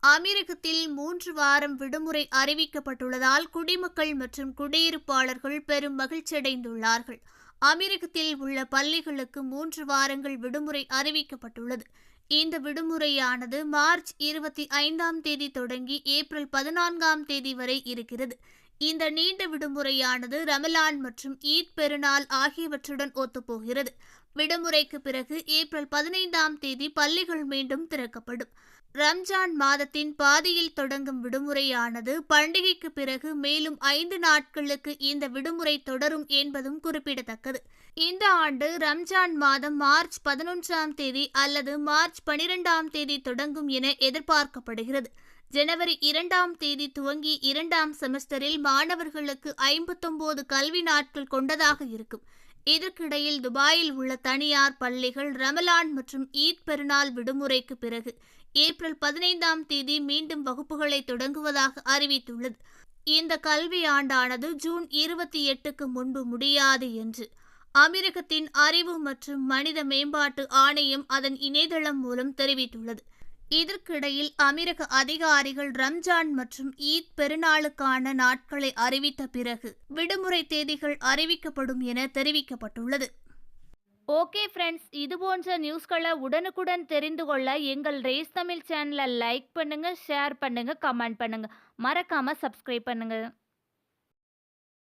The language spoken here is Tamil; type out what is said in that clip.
அமெரிக்கத்தில் மூன்று வாரம் விடுமுறை அறிவிக்கப்பட்டுள்ளதால் குடிமக்கள் மற்றும் குடியிருப்பாளர்கள் பெரும் மகிழ்ச்சியடைந்துள்ளார்கள். அமெரிக்கத்தில் உள்ள பள்ளிகளுக்கு மூன்று வாரங்கள் விடுமுறை அறிவிக்கப்பட்டுள்ளது. இந்த விடுமுறையானது மார்ச் இருபத்தி ஐந்தாம் தேதி தொடங்கி ஏப்ரல் பதினான்காம் தேதி வரை இருக்கிறது. இந்த நீண்ட விடுமுறையானது ரமலான் மற்றும் ஈத் பெருநாள் ஆகியவற்றுடன் ஒத்துப்போகிறது. விடுமுறைக்கு பிறகு ஏப்ரல் பதினைந்தாம் தேதி பள்ளிகள் மீண்டும் திறக்கப்படும். ரம்ஜான் மாதத்தின் பாதியில் தொடங்கும் விடுமுறையானது பண்டிகைக்கு பிறகு மேலும் ஐந்து நாட்களுக்கு இந்த விடுமுறை தொடரும் என்பதும் குறிப்பிடத்தக்கது. இந்த ஆண்டு ரம்ஜான் மாதம் மார்ச் பதினொன்றாம் தேதி அல்லது மார்ச் பனிரெண்டாம் தேதி தொடங்கும் என எதிர்பார்க்கப்படுகிறது. ஜனவரி இரண்டாம் தேதி துவங்கி இரண்டாம் செமஸ்டரில் மாணவர்களுக்கு ஐம்பத்தொன்பது கல்வி நாட்கள் கொண்டதாக இருக்கும். இதற்கிடையில் துபாயில் உள்ள தனியார் பள்ளிகள் ரமலான் மற்றும் ஈத் பெருநாள் விடுமுறைக்கு பிறகு ஏப்ரல் பதினைந்தாம் தேதி மீண்டும் வகுப்புகளை தொடங்குவதாக அறிவித்துள்ளது. இந்த கல்வி ஆண்டானது ஜூன் இருபத்தி எட்டுக்கு முன்பு முடியாது என்று அமெரிக்கத்தின் அறிவு மற்றும் மனித மேம்பாட்டு ஆணையம் அதன் இணையதளம் மூலம் தெரிவித்துள்ளது. இதற்கிடையில் அமெரிக்க அதிகாரிகள் ரம்ஜான் மற்றும் ஈத் பெருநாளுக்கான நாட்களை அறிவித்த பிறகு விடுமுறை தேதிகள் அறிவிக்கப்படும் என தெரிவிக்கப்பட்டுள்ளது. ஓகே ஃப்ரெண்ட்ஸ் இது போன்ற நியூஸ்களை உடனுக்குடன் தெரிந்து கொள்ள எங்கள் ரேஸ் தமிழ் சேனலை லைக் பண்ணுங்கள் ஷேர் பண்ணுங்கள் கமெண்ட் பண்ணுங்கள் மறக்காமல் சப்ஸ்கிரைப் பண்ணுங்கள்